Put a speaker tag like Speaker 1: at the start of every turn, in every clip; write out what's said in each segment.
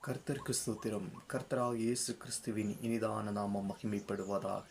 Speaker 1: கர்த்தர் கிறிஸ்துத்திரம் கர்த்தராக இயேசு கிறிஸ்துவின் இனிதான நாமம் மகிமைப்படுவதாக.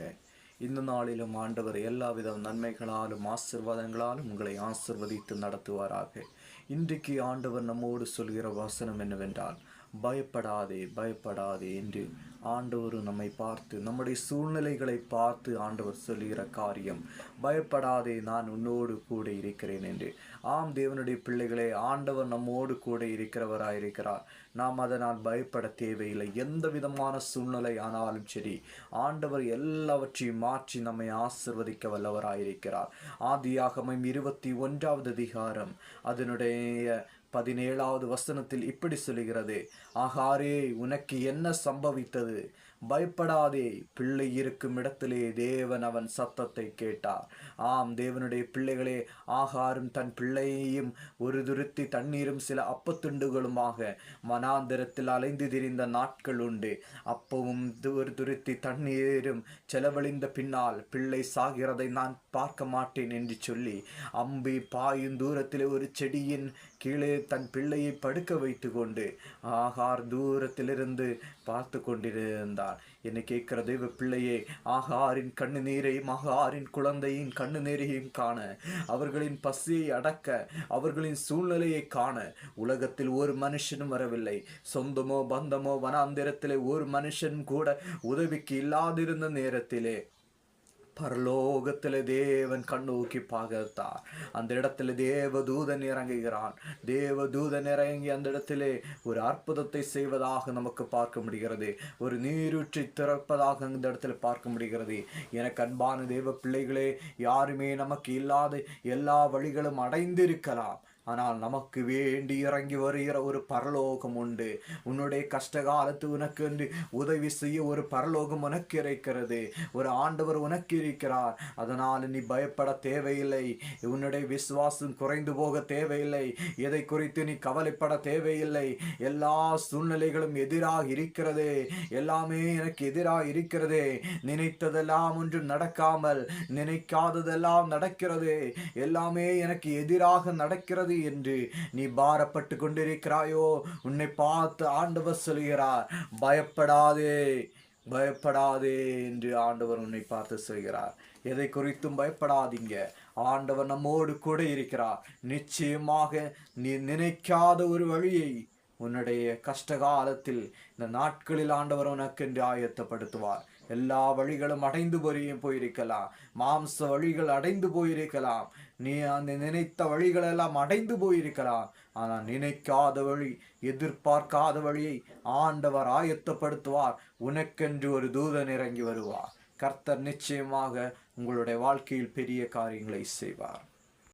Speaker 1: இந்த நாளிலும் ஆண்டவர் எல்லாவித நன்மைகளாலும் ஆசிர்வாதங்களாலும் உங்களை ஆசிர்வதித்து நடத்துவாராக. இன்றைக்கு ஆண்டவர் நம்மோடு சொல்கிற வசனம் என்னவென்றால் பயப்படாதே பயப்படாதே என்று ஆண்டவர் நம்மை பார்த்து நம்முடைய சூழ்நிலைகளை பார்த்து ஆண்டவர் சொல்லுகிற காரியம் பயப்படாதே நான் உன்னோடு கூட இருக்கிறேன் என்று. ஆம் தேவனுடைய பிள்ளைகளே ஆண்டவர் நம்மோடு கூட இருக்கிறவராயிருக்கிறார். நாம் அதனால் பயப்பட தேவையில்லை. எந்த விதமான சூழ்நிலை ஆனாலும் சரி ஆண்டவர் எல்லாவற்றையும் மாற்றி நம்மை ஆசிர்வதிக்க வல்லவராயிருக்கிறார். ஆதியாகமும் இருபத்தி ஒன்றாவது அதிகாரம். அதனுடைய பதினேழாவது வசனத்தில் இப்படி சொல்லுகிறது. ஆகாரே உனக்கு என்ன சம்பவித்தது? பயப்படாதே பிள்ளை இருக்கும் இடத்திலே தேவன் அவன் சத்தத்தை கேட்டார். ஆம் தேவனுடைய பிள்ளைகளே ஆகாரும் தன் பிள்ளையையும் ஒரு துருத்தி தண்ணீரும் சில அப்பத்துண்டுகளுமாக மனாந்திரத்தில் அலைந்து திரிந்த நாட்கள் உண்டு. அப்பவும் ஒரு துருத்தி தண்ணீரும் செலவழிந்த பின்னால் பிள்ளை சாகிறதை நான் பார்க்க மாட்டேன் என்று சொல்லி அம்பி பாயும் தூரத்தில் ஒரு செடியின் கீழே தன் பிள்ளையை படுக்க வைத்து கொண்டு ஆகார் தூரத்திலிருந்து பார்த்து கொண்டிருந்தார். என்னை கேட்கிற தெய்வ பிள்ளையே ஆகாரின் கண்ணு நீரையும் ஆகாரின் குழந்தையின் கண்ணு நீரையும் காண அவர்களின் பசியை அடக்க அவர்களின் சூழ்நிலையை காண. உலகத்தில் ஒரு மனுஷனும் வரவில்லை. சொந்தமோ பந்தமோ வனாந்திரத்திலே ஒரு மனுஷன் கூட உதவிக்கு இல்லாதிருந்த நேரத்திலே பரலோகத்தில் தேவன் கண்ணோக்கி பார்த்தார் அந்த இடத்துல தேவதூதன் இறங்குகிறான். தேவதூதன் இறங்கி அந்த இடத்திலே ஒரு அற்புதத்தை செய்வதாக நமக்கு பார்க்க முடிகிறது. ஒரு நீரூற்றி திறப்பதாக அந்த இடத்துல பார்க்க முடிகிறது. எனக்கு அன்பான தேவ பிள்ளைகளே யாருமே நமக்கு இல்லாத எல்லா வழிகளும் அடைந்திருக்கலாம். ஆனால் நமக்கு வேண்டி இறங்கி வருகிற ஒரு பரலோகம் உண்டு. உன்னுடைய கஷ்ட காலத்து உனக்கு என்று உதவி செய்ய ஒரு பரலோகம் உனக்கு இருக்கிறது. ஒரு ஆண்டவர் உனக்கு இருக்கிறார். அதனால் நீ பயப்பட தேவையில்லை. உன்னுடைய விசுவாசம் குறைந்து போக தேவையில்லை. எதை குறித்து நீ கவலைப்பட தேவையில்லை. எல்லா சூழ்நிலைகளும் எதிராக இருக்கிறது. எல்லாமே எனக்கு எதிராக இருக்கிறது. நினைத்ததெல்லாம் ஒன்றும் நடக்காமல் நினைக்காததெல்லாம் நடக்கிறது. எல்லாமே எனக்கு எதிராக நடக்கிறது என்று நீ பாரப்பட்டு கொண்டிருக்கிறாயோ? உன்னை பார்த்து ஆண்டவர் சொல்கிறார் பயப்படாதே பயப்படாதே என்று ஆண்டவர் உன்னை பார்த்து சொல்கிறார். எதை குறித்தும் பயப்படாதீங்க. ஆண்டவர் நம்மோடு கூட இருக்கிறார். நிச்சயமாக நீ நினைக்காத ஒரு வழியை உன்னுடைய கஷ்ட காலத்தில் இந்த நாட்களில் ஆண்டவர் உனக்கென்று ஆயத்தப்படுத்துவார். எல்லா வழிகளும் அடைந்து போய் போயிருக்கலாம். மாம்ச வழிகள் அடைந்து போயிருக்கலாம். நீ அந்த நினைத்த வழிகள் எல்லாம் அடைந்து போயிருக்கலாம். ஆனால் நினைக்காத வழி எதிர்பார்க்காத வழியை ஆண்டவர் ஆயத்தப்படுத்துவார். உனக்கென்று ஒரு தூதன் இறங்கி வருவார். கர்த்தர் நிச்சயமாக உங்களுடைய வாழ்க்கையில் பெரிய காரியங்களை செய்வார்.